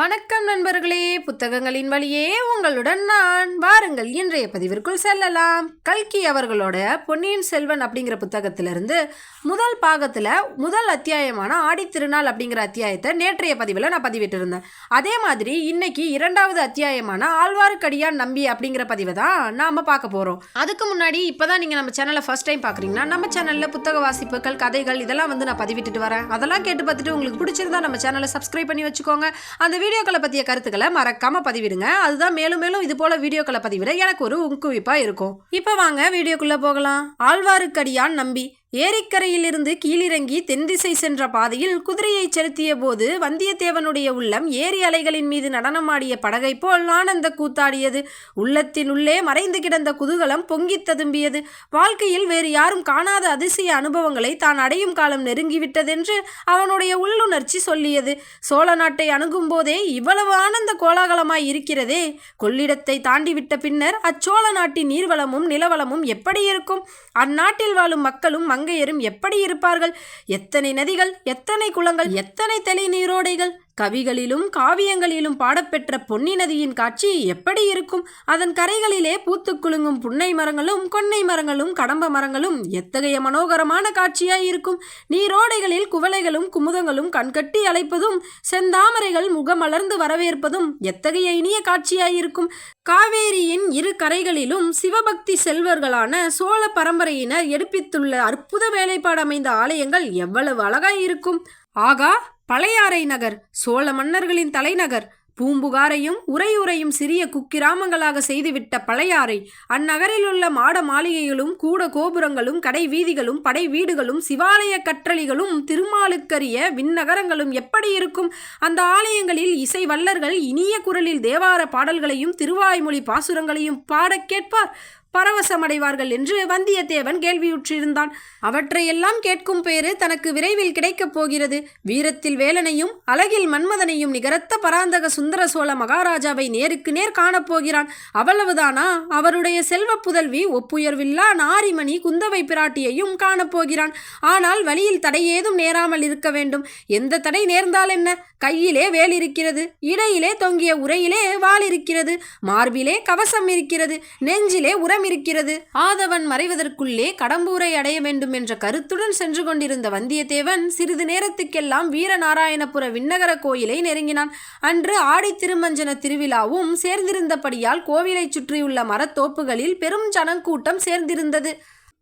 வணக்கம் நண்பர்களே புத்தகங்களின் வழியே உங்களுடன் நான் வாருங்கள். இன்றைய பதிவிற்குள் செல்லலாம். கல்கி அவர்களோட பொன்னியின் செல்வன் அப்படிங்கிற புத்தகத்திலிருந்து முதல் பாகத்தில் முதல் அத்தியாயமான ஆடித்திருநாள் அப்படிங்கிற அத்தியாயத்தை நேற்றைய பதிவில் நான் பதிவிட்டிருந்தேன். அதே மாதிரி இன்னைக்கு இரண்டாவது அத்தியாயமான ஆழ்வார்க்கடியான் நம்பி அப்படிங்கிற பதிவை தான் நாம் பார்க்க போகிறோம் அதுக்கு முன்னாடி இப்போ தான் நீங்கள் நம்ம சேனலை ஃபஸ்ட் டைம் பார்க்குறீங்கன்னா நம்ம சேனலில் புத்தக வாசிப்புகள் கதைகள் இதெல்லாம் வந்து நான் பதிவிட்டுட்டு வரேன். அதெல்லாம் கேட்டு பார்த்துட்டு உங்களுக்கு பிடிச்சிருந்தா நம்ம சேனலை சப்ஸ்கிரைப் பண்ணி வச்சுக்கோங்க. அந்த வீடியோக்களை பற்றிய கருத்துக்களை மறக்காமல் பதிவிடுங்க. அதுதான் மேலும் மேலும் இது போல வீடியோக்களை பதிவிட எனக்கு ஒரு ஊக்குவிப்பாக இருக்கும். இப்போ வாங்க வீடியோக்குள்ளே போகலாம். ஆழ்வாருக்கடியான் நம்பி ஏரிக்கரையிலிருந்து கீழிறங்கி தென்திசை சென்ற பாதையில் குதிரையை செலுத்திய போது வந்தியத்தேவனுடைய உள்ளம் ஏரி அலைகளின் மீது நடனமாடிய படகை போல் ஆனந்த கூத்தாடியது. உள்ளத்தின் உள்ளே மறைந்து கிடந்த குதூகலம் பொங்கித் ததும்பியது. வாழ்க்கையில் வேறு யாரும் காணாத அதிசய அனுபவங்களை தான் அடையும் காலம் நெருங்கிவிட்டதென்று அவனுடைய உள்ளுணர்ச்சி சொல்லியது. சோழ நாட்டை அணுகும் போதே இவ்வளவு ஆனந்த கோலாகலமாய் இருக்கிறதே. கொள்ளிடத்தை தாண்டிவிட்ட பின்னர் அச்சோழ நாட்டின் நீர்வளமும் நிலவளமும் எப்படி இருக்கும்? அந்நாட்டில் வாழும் மக்களும் கங்கையரும் எப்படி இருப்பார்கள்? எத்தனை நதிகள் எத்தனை குளங்கள் எத்தனை தெளி நீரோடைகள் கவிகளிலும் காவியங்களிலும் பாடப்பெற்ற பொன்னி நதியின் காட்சி எப்படி இருக்கும்? அதன் கரைகளிலே பூத்துக்குலுங்கும் புன்னை மரங்களும் கொன்னை மரங்களும் கடம்ப மரங்களும் எத்தகைய மனோகரமான காட்சியாய் இருக்கும்? நீரோடைகளில் குவளைகளும் குமுதங்களும் கண்கட்டி அழைப்பதும் செந்தாமரைகள் முகமலர்ந்து வரவேற்பதும் எத்தகைய இனிய காட்சியாயிருக்கும் காவேரியின் இரு கரைகளிலும் சிவபக்தி செல்வர்களான சோழ பரம்பரையினர் எடுப்பித்துள்ள அற்புத வேலைப்பாடு அமைந்த ஆலயங்கள் எவ்வளவு அழகாய் இருக்கும். ஆகா பழையாறை நகர் சோழ மன்னர்களின் தலைநகர் பூம்புகாரையும் உரையுறையும் சிறிய குக்கிராமங்களாக செய்துவிட்ட பழையாறை அந்நகரில் உள்ள மாட மாளிகைகளும் கூட கோபுரங்களும் கடை வீதிகளும் படை வீடுகளும் சிவாலய கற்றளிகளும் திருமாலுக்கரிய விண்ணகரங்களும் எப்படி இருக்கும்? அந்த ஆலயங்களில் இசை வல்லர்கள் இனிய குரலில் தேவார பாடல்களையும் திருவாய்மொழி பாசுரங்களையும் பாடக் கேட்பார். பரவசமடைவார்கள் என்று வந்தியத்தேவன் கேள்வியுற்றிருந்தான். அவற்றையெல்லாம் கேட்கும் பேறு தனக்கு விரைவில் கிடைக்கப் போகிறது. வீரத்தில் வேலனையும் அழகில் மன்மதனையும் நிகரத்த பராந்தக சுந்தர சோழ மகாராஜாவை நேருக்கு நேர் காணப்போகிறான் அவ்வளவுதானா? அவருடைய செல்வ புதல்வி ஒப்புயர்வில்லா நாரிமணி குந்தவை பிராட்டியையும் காணப்போகிறான் ஆனால் வழியில் தடை ஏதும் நேராமல் இருக்க வேண்டும். எந்த தடை நேர்ந்தால் என்ன? கையிலே வேல் இருக்கிறது இடையிலே தொங்கிய உரையிலே வால் இருக்கிறது மார்பிலே கவசம் இருக்கிறது நெஞ்சிலே உரம் இருக்கிறது. ஆதவன் மறைவதற்குள்ளே கடம்பூரை அடைய வேண்டும் என்ற கருத்துடன் சென்று கொண்டிருந்த வந்தியத்தேவன் சிறிது நேரத்துக்கெல்லாம் வீரநாராயணபுர விண்ணகர கோயிலை நெருங்கினான். அன்று ஆடி திருமஞ்சன திருவிழாவும் சேர்ந்திருந்தபடியால் கோவிலைச் சுற்றியுள்ள மரத்தோப்புகளில் பெரும் ஜனக்கூட்டம் சேர்ந்திருந்தது.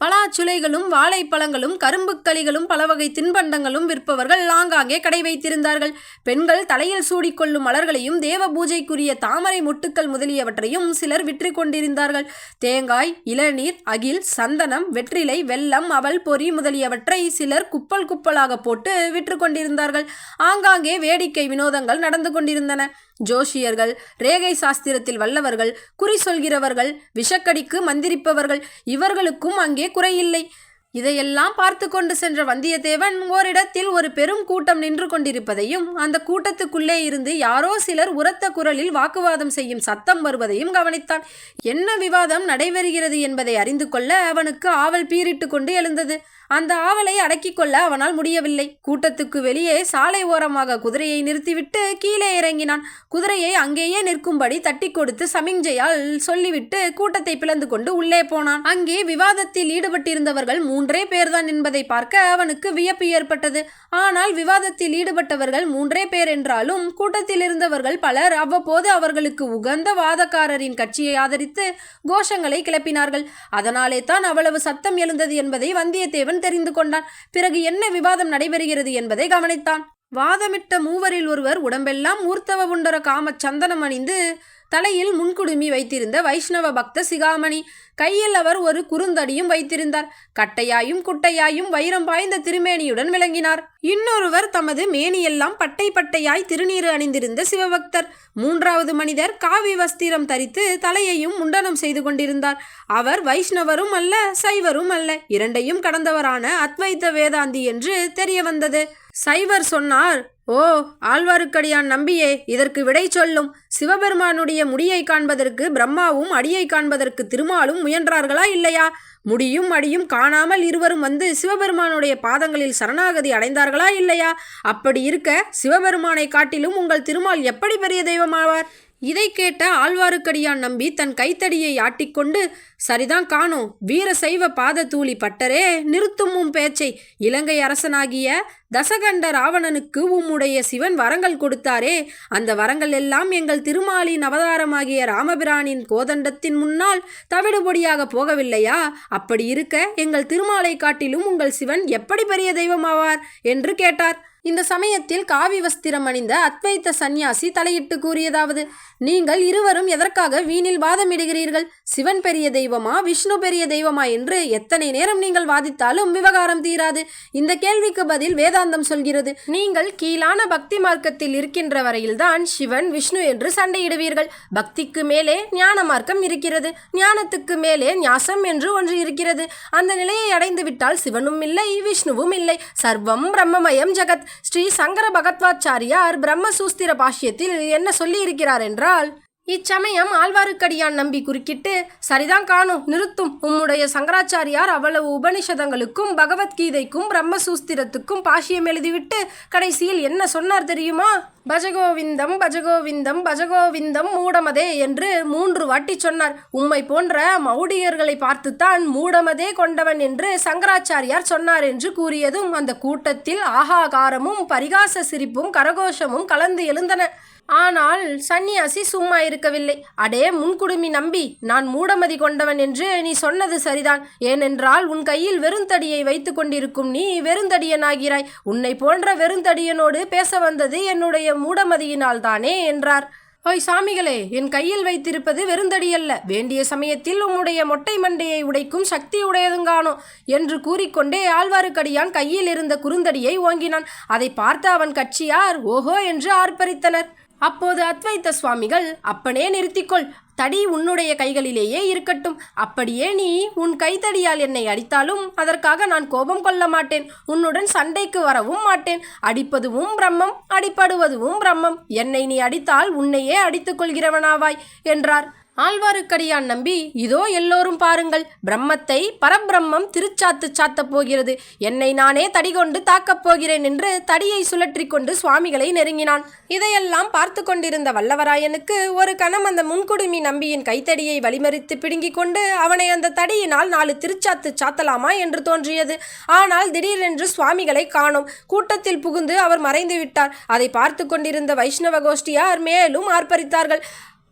பலாச்சுளைகளும் வாழைப்பழங்களும் கரும்புக்களிகளும் பலவகை தின்பண்டங்களும் விற்பவர்கள் ஆங்காங்கே கடை வைத்திருந்தார்கள். பெண்கள் தலையில் சூடிக்கொள்ளும் மலர்களையும் தேவ பூஜைக்குரிய தாமரை மொட்டுக்கள் முதலியவற்றையும் சிலர் விற்று கொண்டிருந்தார்கள். தேங்காய் இளநீர் அகில் சந்தனம் வெற்றிலை வெல்லம் அவல் பொறி முதலியவற்றை சிலர் குப்பல் குப்பலாக போட்டு விற்று கொண்டிருந்தார்கள். ஆங்காங்கே வேடிக்கை வினோதங்கள் நடந்து கொண்டிருந்தன. ஜோஷியர்கள் ரேகை சாஸ்திரத்தில் வல்லவர்கள் குறி சொல்கிறவர்கள் விஷக்கடிக்கு மந்திரிப்பவர்கள் இவர்களுக்கும் அங்கே குறையில்லை. இதையெல்லாம் பார்த்து கொண்டு சென்ற வந்தியத்தேவன் ஓரிடத்தில் ஒரு பெரும் கூட்டம் நின்று கொண்டிருப்பதையும் அந்த கூட்டத்துக்குள்ளே இருந்து யாரோ சிலர் உரத்த குரலில் வாக்குவாதம் செய்யும் சத்தம் வருவதையும் கவனித்தான். என்ன விவாதம் நடைபெறுகிறது என்பதை அறிந்து கொள்ள அவனுக்கு ஆவல் பீரிட்டு கொண்டு எழுந்தது. அந்த ஆவலை அடக்கிக் கொள்ள அவனால் முடியவில்லை. கூட்டத்துக்கு வெளியே சாலை ஓரமாக குதிரையை நிறுத்திவிட்டு கீழே இறங்கினான். குதிரையை அங்கேயே நிற்கும்படி தட்டி கொடுத்து சமிஞ்சையால் சொல்லிவிட்டு கூட்டத்தை பிளந்து கொண்டு உள்ளே போனான். அங்கே விவாதத்தில் ஈடுபட்டிருந்தவர்கள் மூன்றே பேர்தான் என்பதை பார்க்க அவனுக்கு வியப்பு ஏற்பட்டது. ஆனால் விவாதத்தில் ஈடுபட்டவர்கள் மூன்றே பேர் என்றாலும் கூட்டத்தில் இருந்தவர்கள் பலர் அவ்வப்போது அவர்களுக்கு உகந்த வாதக்காரரின் கட்சியை ஆதரித்து கோஷங்களை கிளப்பினார்கள். அதனாலே தான் அவ்வளவு சத்தம் எழுந்தது என்பதை வந்தியத்தேவன் தெரிந்து கொண்டான். பிறகு என்ன விவாதம் நடைபெறுகிறது என்பதை கவனித்தான். வாதமிட்ட மூவரில் ஒருவர் உடம்பெல்லாம் ஊர்த்தவ உண்டர காம சந்தனம் அணிந்து தலையில் முன்குடுமி வைத்திருந்த வைஷ்ணவ பக்த சிகாமணி. கையில் அவர் ஒரு குறுந்தடியும் வைத்திருந்தார். கட்டையாயும் குட்டையாயும் வைரம் பாய்ந்த திருமேனியுடன் விளங்கினார். இன்னொருவர் தமது மேனியெல்லாம் பட்டை பட்டையாய் திருநீறு அணிந்திருந்த சிவபக்தர். மூன்றாவது மனிதர் காவி வஸ்திரம் தரித்து தலையையும் முண்டனம் செய்து கொண்டிருந்தார். அவர் வைஷ்ணவரும் அல்ல சைவரும் அல்ல. இரண்டையும் கடந்தவரான அத்வைத்த வேதாந்தி என்று தெரிய வந்தது. சைவர் சொன்னார் ஓ ஆழ்வாருக்கடியான் நம்பியே இதற்கு விடை சொல்லும். சிவபெருமானுடைய முடியை காண்பதற்கு பிரம்மாவும் அடியை காண்பதற்கு திருமாலும் முயன்றார்களா இல்லையா? முடியும் அடியும் காணாமல் இருவரும் வந்து சிவபெருமானுடைய பாதங்களில் சரணாகதி அடைந்தார்களா இல்லையா? அப்படி இருக்க சிவபெருமானை காட்டிலும் உங்கள் திருமால் எப்படி பெரிய தெய்வமாவார்? இதை கேட்ட ஆழ்வாருக்கடியான் நம்பி தன் கைத்தடியை ஆட்டிக்கொண்டு சரிதான் காணோம் வீர சைவ பாத தூளி பட்டரே நிறுத்தும் உம் பேச்சை. இலங்கை அரசனாகிய தசகண்ட ராவணனுக்கு உம்முடைய சிவன் வரங்கள் கொடுத்தாரே. அந்த வரங்கள் எல்லாம் எங்கள் திருமாலின் அவதாரமாகிய ராமபிரானின் கோதண்டத்தின் முன்னால் தவிடுபொடியாக போகவில்லையா? அப்படி இருக்க எங்கள் திருமாலை காட்டிலும் உங்கள் சிவன் எப்படி பெரிய தெய்வமாவார்? என்று கேட்டார். இந்த சமயத்தில் காவி வஸ்திரம் அணிந்த அத்வைத்த சந்நியாசி தலையிட்டு கூறியதாவது நீங்கள் இருவரும் எதற்காக வீணில் வாதமிடுகிறீர்கள்? சிவன் பெரிய தெய்வமா விஷ்ணு பெரிய தெய்வமா என்று எத்தனை நேரம் நீங்கள் வாதித்தாலும் விவகாரம் தீராது. இந்த கேள்விக்கு பதில் வேதாந்தம் சொல்கிறது. நீங்கள் கீழான பக்தி மார்க்கத்தில் இருக்கின்ற வரையில்தான் சிவன் விஷ்ணு என்று சண்டையிடுவீர்கள். பக்திக்கு மேலே ஞான மார்க்கம் இருக்கிறது. ஞானத்துக்கு மேலே ஞாசம் என்று ஒன்று இருக்கிறது. அந்த நிலையை அடைந்துவிட்டால் சிவனும் இல்லை விஷ்ணுவும் இல்லை. சர்வம் பிரம்மமயம் ஜகத். ஸ்ரீ சங்கர பகத்வாச்சாரியார் பிரம்மசூஸ்திர பாஷ்யத்தில் என்ன சொல்லியிருக்கிறார் என்றால் இச்சமயம் ஆழ்வாருக்கடியான் நம்பி குறுக்கிட்டு சரிதான் காணும் நிறுத்தும் உம்முடைய சங்கராச்சாரியார் அவ்வளவு உபனிஷதங்களுக்கும் பகவத்கீதைக்கும் பிரம்மசூஸ்திரத்துக்கும் பாஷ்யம் எழுதிவிட்டு கடைசியில் என்ன சொன்னார் தெரியுமா? பஜகோவிந்தம் பஜகோவிந்தம் பஜகோவிந்தம் மூடமதே என்று மூன்று வாட்டி சொன்னார். உம்மை போன்ற மௌடியர்களை பார்த்துத்தான் மூடமதே கொண்டவன் என்று சங்கராச்சாரியார் சொன்னார் என்று கூறியதும் அந்த கூட்டத்தில் ஆகாகாரமும் பரிகாச சிரிப்பும் கரகோஷமும் கலந்து எழுந்தன. ஆனால் சன்னியாசி சும்மா இருக்கவில்லை. அடே முன்குடுமி நம்பி நான் மூடமதி கொண்டவன் என்று நீ சொன்னது சரிதான். ஏனென்றால் உன் கையில் வெறுந்தடியை வைத்து கொண்டிருக்கும் நீ வெறுந்தடியனாகிறாய். உன்னை போன்ற வெறுந்தடியனோடு பேச வந்தது என்னுடைய மூடமதியினால் தானே என்றார். ஓய் சாமிகளே என் கையில் வைத்திருப்பது வெறுந்தடியல்ல. வேண்டிய சமயத்தில் உம்முடைய மொட்டை மண்டையை உடைக்கும் சக்தி உடையதுங்கானோ என்று கூறிக்கொண்டே ஆழ்வாருக்கடியான் கையில் இருந்த குறுந்தடியை ஓங்கினான். அதை பார்த்த அவன் கட்சியார் ஓஹோ என்று ஆர்ப்பரித்தனர். அப்போது அத்வைத்த சுவாமிகள் அப்பனே நிறுத்திக்கொள். தடி உன்னுடைய கைகளிலேயே இருக்கட்டும். அப்படியே நீ உன் கைத்தடியால் என்னை அடித்தாலும் அதற்காக நான் கோபம் கொள்ள மாட்டேன். உன்னுடன் சண்டைக்கு வரவும் மாட்டேன். அடிப்பதுவும் பிரம்மம் அடிப்படுவதுவும் பிரம்மம். என்னை நீ அடித்தால் உன்னையே அடித்துக் கொள்கிறவனாவாய் என்றார். ஆழ்வாருக்கடியான் நம்பி இதோ எல்லோரும் பாருங்கள் பிரம்மத்தை பரபிரம்மம் திருச்சாத்து சாத்தப் போகிறது. என்னை நானே தடி கொண்டு தாக்கப் போகிறேன் என்று தடியை சுழற்றி கொண்டு சுவாமிகளை நெருங்கினான். இதையெல்லாம் பார்த்து கொண்டிருந்த வல்லவராயனுக்கு ஒரு கணம் அந்த முன்குடுமி நம்பியின் கைத்தடியை வழிமறித்து பிடுங்கிக் கொண்டு அவனை அந்த தடியினால் நாலு திருச்சாத்து சாத்தலாமா? என்று தோன்றியது. ஆனால் திடீரென்று சுவாமிகளை காணோம். கூட்டத்தில் புகுந்து அவர் மறைந்து விட்டார் அதை பார்த்து கொண்டிருந்த வைஷ்ணவ கோஷ்டியார் மேலும் ஆர்ப்பரித்தார்கள்.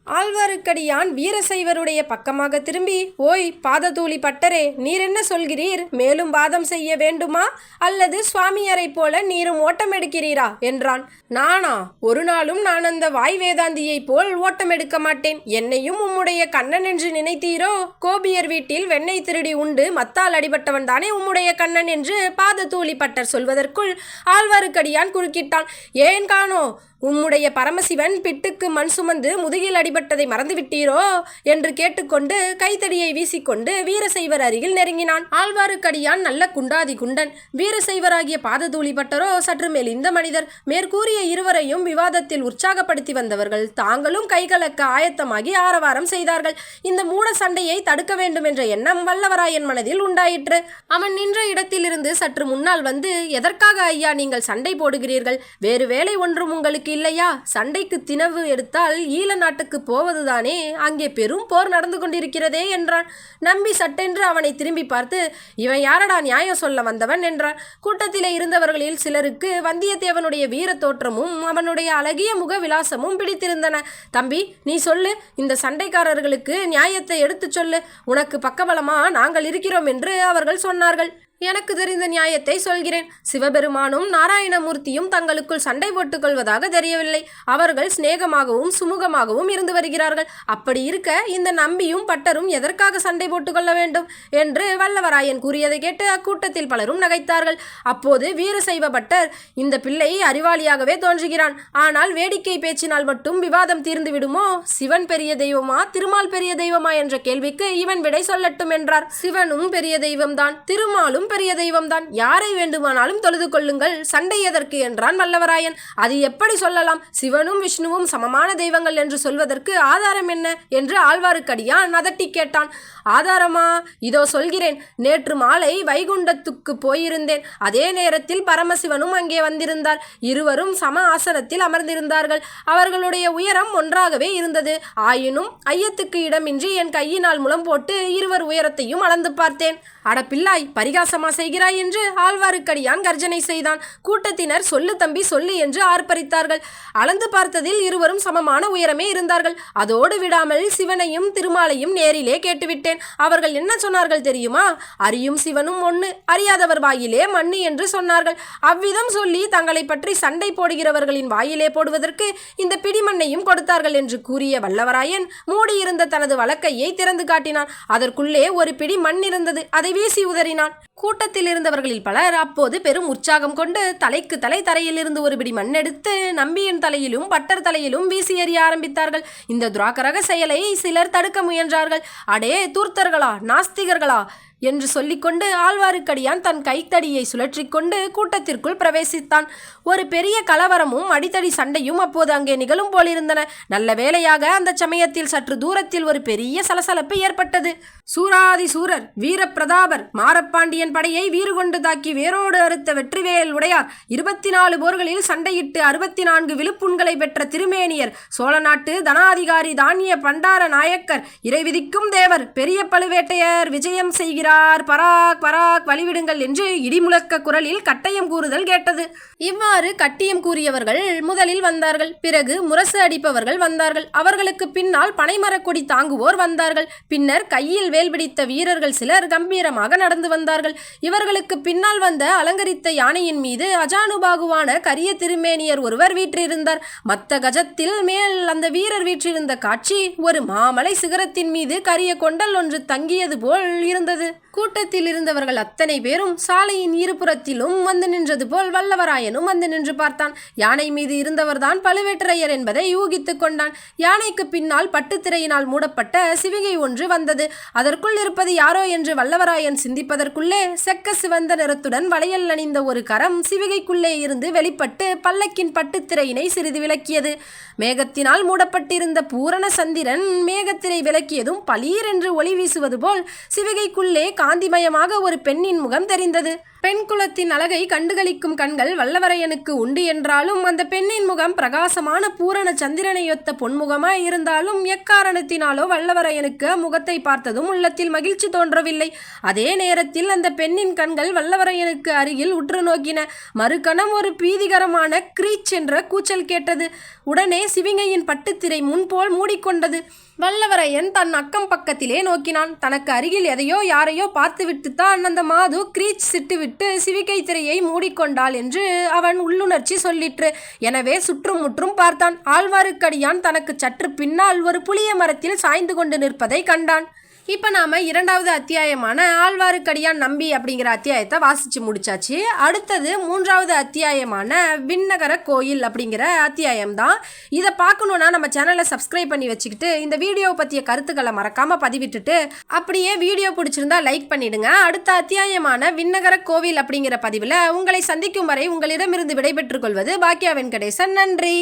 ஆழ்வாருக்கடியான் வீரசைவருடைய பக்கமாக திரும்பி ஓய் பாததூளி பட்டரே நீர் என்ன சொல்கிறீர்? மேலும் வாதம் செய்ய வேண்டுமா? அல்லது சுவாமியரை போல நீரும் ஓட்டம் எடுக்கிறீரா? என்றான். நானா? ஒரு நாளும் நான் அந்த வாய் வேதாந்தியைப் போல் ஓட்டம் எடுக்க மாட்டேன். என்னையும் உம்முடைய கண்ணன் என்று நினைத்தீரோ? கோபியர் வீட்டில் வெண்ணெய் திருடி உண்டு மத்தால் அடிபட்டவன் தானே உம்முடைய கண்ணன் என்று பாததூளி பட்டர் சொல்வதற்குள் ஆழ்வாருக்கடியான் குறுக்கிட்டான். ஏன் காணோ? உம்முடைய பரமசிவன் பிட்டுக்கு மண் சுமந்து முதுகில் அடிபட்டதை மறந்துவிட்டீரோ என்று கேட்டுக்கொண்டு கைத்தடியை வீசிக்கொண்டு வீரசைவர் அருகில் நெருங்கினான். ஆழ்வாருக்கடியான் நல்ல குண்டாதி குண்டன். வீரசைவராகிய பாததூளி பட்டரோ சற்று மெலிந்த மனிதர். மேற்கூறிய இருவரையும் விவாதத்தில் உற்சாகப்படுத்தி வந்தவர்கள் தாங்களும் கைகலக்க ஆயத்தமாகி ஆரவாரம் செய்தார்கள். இந்த மூட சண்டையை தடுக்க வேண்டும் என்ற எண்ணம் வல்லவராயன் மனதில் உண்டாயிற்று. அவன் நின்ற இடத்திலிருந்து சற்று முன்னால் வந்து எதற்காக ஐயா நீங்கள் சண்டை போடுகிறீர்கள்? வேறு வேலை ஒன்றும் உங்களுக்கு இல்லையா? சண்டைக்கு தினவு எடுத்தால் ஈழ நாட்டுக்கு போவதுதானே? அங்கே பெரும் போர் நடந்து கொண்டிருக்கிறதே என்றான். நம்பி சட்டென்று அவனை திரும்பி பார்த்து இவன் யாரடா நியாயம் சொல்ல வந்தவன்? என்றான். கூட்டத்திலே இருந்தவர்களில் சிலருக்கு வந்தியத்தேவனுடைய வீர தோற்றமும் அவனுடைய அழகிய முக விலாசமும் பிடித்திருந்தன. தம்பி நீ சொல்லு. இந்த சண்டைக்காரர்களுக்கு நியாயத்தை எடுத்துச் சொல்லு. உனக்கு பக்கபலமா நாங்கள் இருக்கிறோம் என்று அவர்கள் சொன்னார்கள். எனக்கு தெரிந்த நியாயத்தை சொல்கிறேன். சிவபெருமானும் நாராயணமூர்த்தியும் தங்களுக்குள் சண்டை போட்டுக் கொள்வதாக தெரியவில்லை. அவர்கள் சிநேகமாகவும் சுமூகமாகவும் இருந்து வருகிறார்கள். அப்படி இருக்க இந்த நம்பியும் பட்டரும் எதற்காக சண்டை போட்டுக் கொள்ள வேண்டும்? என்று வல்லவராயன் கூறியதை கேட்டு அக்கூட்டத்தில் பலரும் நகைத்தார்கள். அப்போது வீரசைவ பட்டர் இந்த பிள்ளை அறிவாளியாகவே தோன்றுகிறான். ஆனால் வேடிக்கை பேச்சினால் மட்டும் விவாதம் தீர்ந்து விடுமோ? சிவன் பெரிய தெய்வமா? திருமால் பெரிய தெய்வமா? என்ற கேள்விக்கு இவன் விடை சொல்லட்டும் என்றார். சிவனும் பெரிய தெய்வம்தான். திருமாலும் பெரிய தெய்வம்தான். யாரை வேண்டுமானாலும் தொழுது கொள்ளுங்கள். சண்டை எதற்கு என்றான் வல்லவராயன். அது எப்படி சொல்லலாம்? சிவனும் விஷ்ணுவும் சமமான தெய்வங்கள் என்று சொல்வதற்கு ஆதாரம் என்ன? என்று ஆழ்வாருக்கடியான் அதட்டி கேட்டான். ஆதாரமா? இதோ சொல்கிறேன். நேற்று மாலை வைகுண்டத்துக்கு போயிருந்தேன். அதே நேரத்தில் பரமசிவனும் அங்கே வந்திருந்தார். இருவரும் சம ஆசனத்தில் அமர்ந்திருந்தார்கள். அவர்களுடைய உயரம் ஒன்றாகவே இருந்தது. ஆயினும் ஐயத்துக்கு இடமின்றி என் கையினால் முலம் போட்டு இருவர் உயரத்தையும் அளந்து பார்த்தேன். அட பிள்ளாய் பரிகாசம் செய்கிறாய் என்று ஆழ்வாருக்கடியான் கர்ஜனை செய்தான். கூட்டத்தினர் சொல்லு தம்பி சொல்லு என்று ஆர்ப்பரித்தார்கள். அளந்து பார்த்ததில் இருவரும் சமமான உயரமே இருந்தார்கள். அதோடு விடாமல் சிவனையும் திருமாலையும் நேரிலே கேட்டுவிட்டேன். அவர்கள் என்ன சொன்னார்கள் தெரியுமா? அறியும் சிவனும் ஒண்ணு அறியாதவர் வாயிலே மண்ணு என்று சொன்னார்கள். அவ்விதம் சொல்லி தங்களை பற்றி சண்டை போடுகிறவர்களின் வாயிலே போடுவதற்கு இந்த பிடிமண்ணையும் கொடுத்தார்கள் என்று கூறிய வல்லவராயன் மூடியிருந்த தனது வழக்கையை திறந்து காட்டினான். அதற்குள்ளே ஒரு பிடி மண் இருந்தது. அதை வீசி உதறினான். கூட்டத்தில் இருந்தவர்களில் பலர் அப்போது பெரும் உற்சாகம் கொண்டு தலைக்கு தலை தரையில் இருந்து ஒரு பிடி மண் எடுத்து நம்பியின் தலையிலும் பட்டர் தலையிலும் வீசி எறிய ஆரம்பித்தார்கள். இந்த துராக்கரக செயலை சிலர் தடுக்க முயன்றார்கள். அடே தூர்த்தர்களா நாஸ்திகர்களா? என்று சொல்லிக்கொண்டு ஆழ்வாருக்கடியான் தன் கைத்தடியை சுழற்றிக் கொண்டு கூட்டத்திற்குள் பிரவேசித்தான். ஒரு பெரிய கலவரமும் அடித்தடி சண்டையும் அப்போது அங்கே நிகழும் போலிருந்தன. நல்ல வேளையாக அந்த சமயத்தில் சற்று தூரத்தில் ஒரு பெரிய சலசலப்பு ஏற்பட்டது. சூராதி சூரர் வீரப்பிரதாபர் மாரப்பாண்டியன் படையை வீறு கொண்டு தாக்கி வேரோடு அறுத்த வெற்றிவேல் உடையார் இருபத்தி நாலு போர்களில் சண்டையிட்டு அறுபத்தி நான்கு விழுப்புண்களை பெற்ற திருமேனியர் சோழ நாட்டு தனாதிகாரி தானிய பண்டார நாயக்கர் இறைவிதிக்கும் தேவர் பெரிய பழுவேட்டையர் விஜயம் செய்கிறார். பராக் பராக் வழிவிடுங்கள் என்று இடிமுழக்க குரலில் கட்டயம் கூறுதல் கேட்டது. இவ்வாறு கட்டியம் கூறியவர்கள் முதலில் வந்தார்கள். பிறகு முரசு அடிப்பவர்கள் வந்தார்கள். அவர்களுக்கு பின்னால் பனைமரக்கொடி தாங்குவோர் வந்தார்கள். பின்னர் கையில் வேல் பிடித்த வீரர்கள் சிலர் கம்பீரமாக நடந்து வந்தார்கள். இவர்களுக்கு பின்னால் வந்த அலங்கரித்த யானையின் மீது அஜானுபாகுவான கரிய திருமேனியர் ஒருவர் வீற்றிருந்தார். மத்த கஜத்தில் மேல் அந்த வீரர் வீற்றிருந்த காட்சி ஒரு மாமலை சிகரத்தின் மீது கரிய கொண்டல் ஒன்று தங்கியது போல் இருந்தது. கூட்டத்தில் இருந்தவர்கள் அத்தனை பேரும் சாலையின் இருபுறத்திலும் வந்து நின்றது போல் வல்லவராயனும் வந்து நின்று பார்த்தான். யானை மீது இருந்தவர்தான் பழுவேட்டரையர் என்பதை யூகித்துக் கொண்டான். யானைக்கு பின்னால் பட்டுத்திரையினால் மூடப்பட்ட சிவிகை ஒன்று வந்தது. அதற்குள் இருப்பது யாரோ என்று வல்லவராயன் சிந்திப்பதற்குள்ளே செக்க சிவந்த நிறத்துடன் வளையல் அணிந்த ஒரு கரம் சிவிகைக்குள்ளே இருந்து வெளிப்பட்டு பல்லக்கின் பட்டுத்திரையினை சிறிது விலக்கியது. மேகத்தினால் மூடப்பட்டிருந்த பூரண சந்திரன் மேகத்திரை விலக்கியதும் பளீர் என்று ஒளி வீசுவது போல் சிவிகைக்குள்ளே காந்திமயமாக ஒரு பெண்ணின் முகம் தெரிந்தது. பெண் குலத்தின் அழகை கண்டுகளிக்கும் கண்கள் வல்லவரையனுக்கு உண்டு என்றாலும் அந்த பெண்ணின் முகம் பிரகாசமான பூரண சந்திரனையொத்த பொன்முகமாய் இருந்தாலும் எக்காரணத்தினாலோ வல்லவரையனுக்கு முகத்தை பார்த்ததும் உள்ளத்தில் மகிழ்ச்சி தோன்றவில்லை. அதே நேரத்தில் அந்த பெண்ணின் கண்கள் வல்லவரையனுக்கு அருகில் உற்று நோக்கின. மறுகணம் ஒரு பீதிகரமான கிரீச் என்ற கூச்சல் கேட்டது. உடனே சிவிங்கையின் பட்டுத்திரை முன்போல் மூடிக்கொண்டது. வல்லவரையன் தன் அக்கம் பக்கத்திலே நோக்கினான். தனக்கு அருகில் எதையோ யாரையோ பார்த்துவிட்டு தான் அந்த மாது கிரீச் சிட்டுவிட்டு சிவிகை திரையை மூடிக்கொண்டாள் என்று அவன் உள்ளுணர்ச்சி சொல்லிற்று. எனவே சுற்றும் முற்றும் பார்த்தான். ஆழ்வாருக்கடியான் தனக்கு சற்று பின்னால் ஒரு புளிய மரத்தில் சாய்ந்து கொண்டு நிற்பதை கண்டான். இப்போ நாம் இரண்டாவது அத்தியாயமான ஆழ்வாருக்கடியான் நம்பி அப்படிங்கிற அத்தியாயத்தை வாசித்து முடிச்சாச்சு. அடுத்தது மூன்றாவது அத்தியாயமான விண்ணகர கோயில் அப்படிங்கிற அத்தியாயம் தான். இதை பார்க்கணுன்னா நம்ம சேனலை சப்ஸ்கிரைப் பண்ணி வச்சுக்கிட்டு இந்த வீடியோ பற்றிய கருத்துக்களை மறக்காமல் பதிவிட்டுட்டு அப்படியே வீடியோ பிடிச்சிருந்தா லைக் பண்ணிடுங்க. அடுத்த அத்தியாயமான விண்ணகர கோவில் அப்படிங்கிற பதிவில் உங்களை சந்திக்கும் வரை உங்களிடமிருந்து விடைபெற்றுக் கொள்வது பாக்கியா வெங்கடேசன் நன்றி.